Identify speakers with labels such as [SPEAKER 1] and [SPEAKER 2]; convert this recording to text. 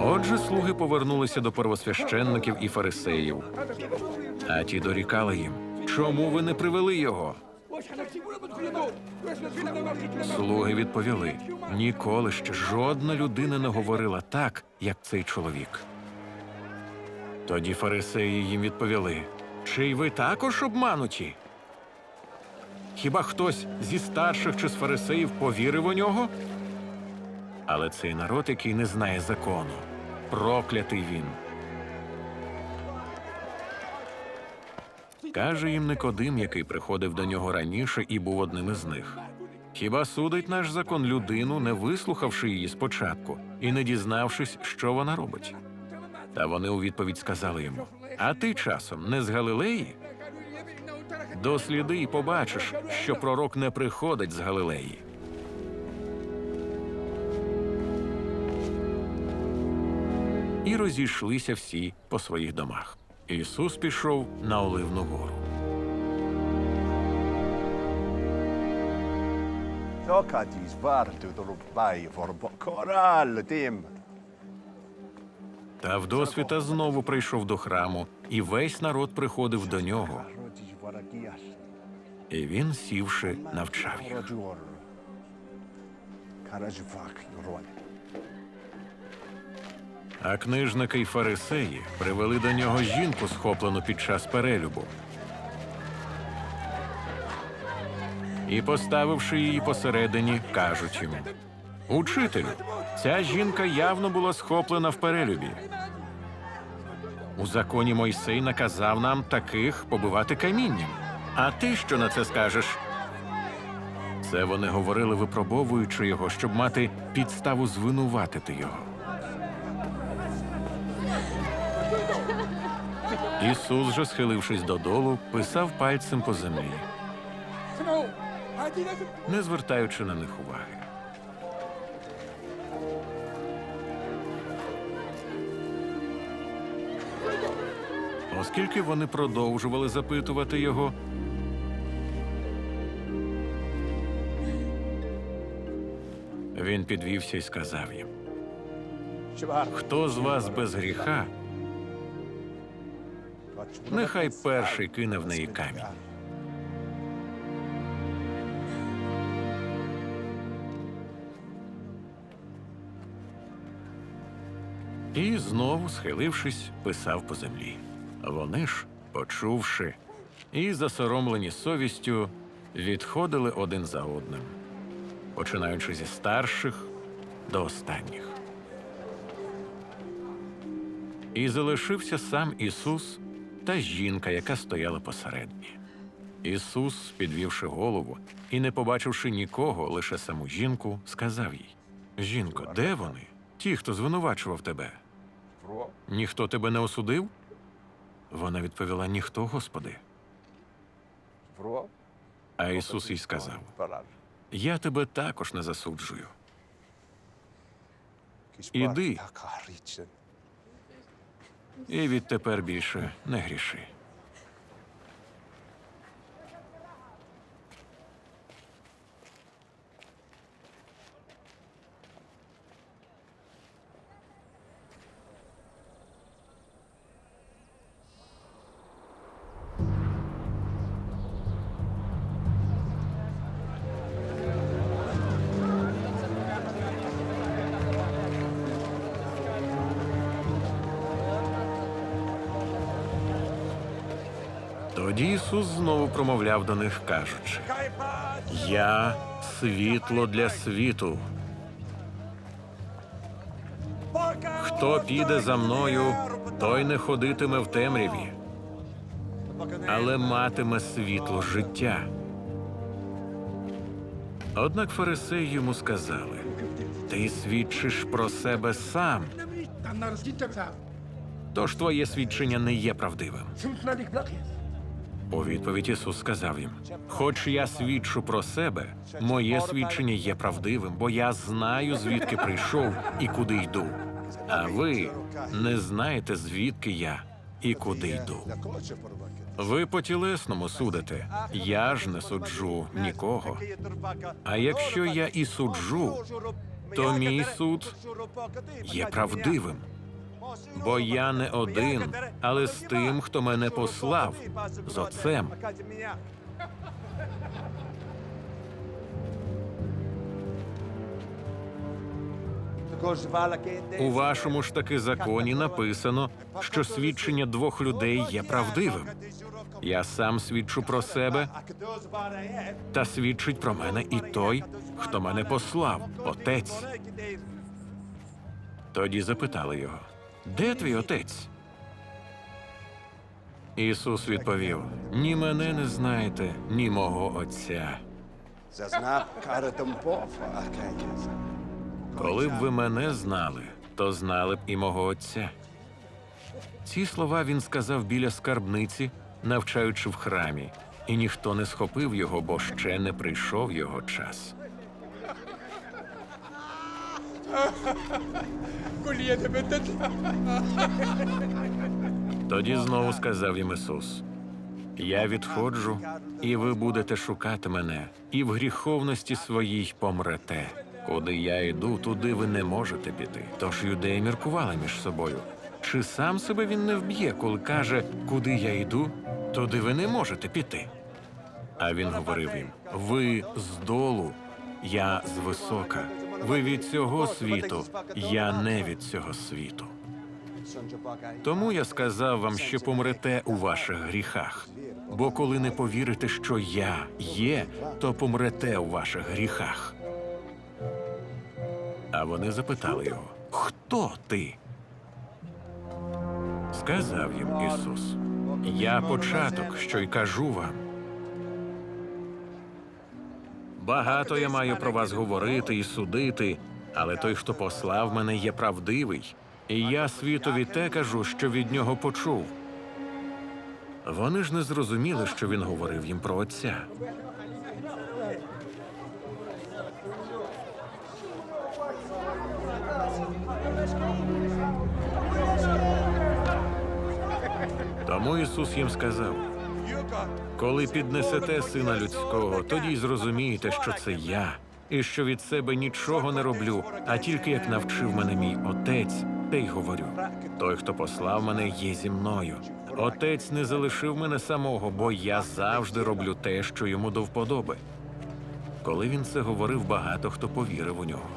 [SPEAKER 1] Отже, слуги повернулися до первосвященників і фарисеїв. А ті дорікали їм. Чому ви не привели його? Слуги відповіли: ніколи ще жодна людина не говорила так, як цей чоловік. Тоді фарисеї їм відповіли: Чи й ви також обмануті? Хіба хтось зі старших чи з фарисеїв повірив у нього? Але цей народ, який не знає закону, проклятий він. Каже їм Никодим, який приходив до нього раніше і був одним із них. Хіба судить наш закон людину, не вислухавши її спочатку і не дізнавшись, що вона робить? Та вони у відповідь сказали йому: А ти часом не з Галилеї? Досліди і побачиш, що пророк не приходить з Галилеї. І розійшлися всі по своїх домах. Ісус пішов на Оливну гору.
[SPEAKER 2] Tuleb bai for.
[SPEAKER 1] Та вдосвіта знову прийшов до храму, і весь народ приходив до нього. І він, сівши, навчав їх. А книжники й фарисеї привели до нього жінку, схоплену під час перелюбу. І, поставивши її посередині, кажуть йому: Учителю, ця жінка явно була схоплена в перелюбі. У законі Мойсей наказав нам таких побивати камінням. А ти що на це скажеш? Це вони говорили, випробовуючи його, щоб мати підставу звинуватити його. Ісус же, схилившись додолу, писав пальцем по землі, не звертаючи на них уваги. Оскільки вони продовжували запитувати його, він підвівся і сказав їм: Хто з вас без гріха, нехай перший кине в неї камінь. І знову, схилившись, писав по землі. Вони ж, почувши і засоромлені совістю, відходили один за одним, починаючи зі старших до останніх. І залишився сам Ісус та жінка, яка стояла посередні. Ісус, підвівши голову і не побачивши нікого, лише саму жінку, сказав їй: Жінко, де вони? Ті, хто звинувачував тебе? Ніхто тебе не осудив? Вона відповіла: Ніхто, Господи. А Ісус їй сказав: Я тебе також не засуджую. Іди. І відтепер більше не гріши. Тоді Ісус знову промовляв до них, кажучи: Я світло для світу. Хто піде за мною, той не ходитиме в темряві, але матиме світло життя. Однак фарисеї йому сказали: Ти свідчиш про себе сам, тож твоє свідчення не є правдивим. У відповідь Ісус сказав їм: Хоч я свідчу про себе, моє свідчення є правдивим, бо я знаю, звідки прийшов і куди йду. А ви не знаєте, звідки я і куди йду. Ви по тілесному судите. Я ж не суджу нікого. А якщо я і суджу, то мій суд є правдивим. Бо я не один, але з тим, хто мене послав, з отцем. У вашому ж таки законі написано, що свідчення двох людей є правдивим. Я сам свідчу про себе, та свідчить про мене і той, хто мене послав, отець. Тоді запитали його: Де твій отець? Ісус відповів: Ні мене не знаєте, ні мого отця. Коли б ви мене знали, то знали б і мого отця. Ці слова він сказав біля скарбниці, навчаючи в храмі, і ніхто не схопив його, бо ще не прийшов його час. Тоді знову сказав їм Ісус: Я відходжу, і ви будете шукати мене, і в гріховності своїй помрете. Куди я йду, туди ви не можете піти. Тож юдеї міркували між собою. Чи сам себе він не вб'є, коли каже, куди я йду, туди ви не можете піти. А він говорив їм: Ви здолу, я звисока. Ви від цього світу, я не від цього світу. Тому я сказав вам, що помрете у ваших гріхах. Бо коли не повірите, що я є, то помрете у ваших гріхах. А вони запитали його: Хто ти? Сказав їм Ісус: Я початок, що й кажу вам. Багато я маю про вас говорити і судити, але той, хто послав мене, є правдивий, і я світові те кажу, що від нього почув. Вони ж не зрозуміли, що він говорив їм про отця. Тому Ісус їм сказав: коли піднесете сина людського, тоді й зрозумієте, що це я, і що від себе нічого не роблю, а тільки як навчив мене мій отець, те й говорю. Той, хто послав мене, є зі мною. Отець не залишив мене самого, бо я завжди роблю те, що йому до вподоби. Коли він це говорив, багато хто повірив у нього.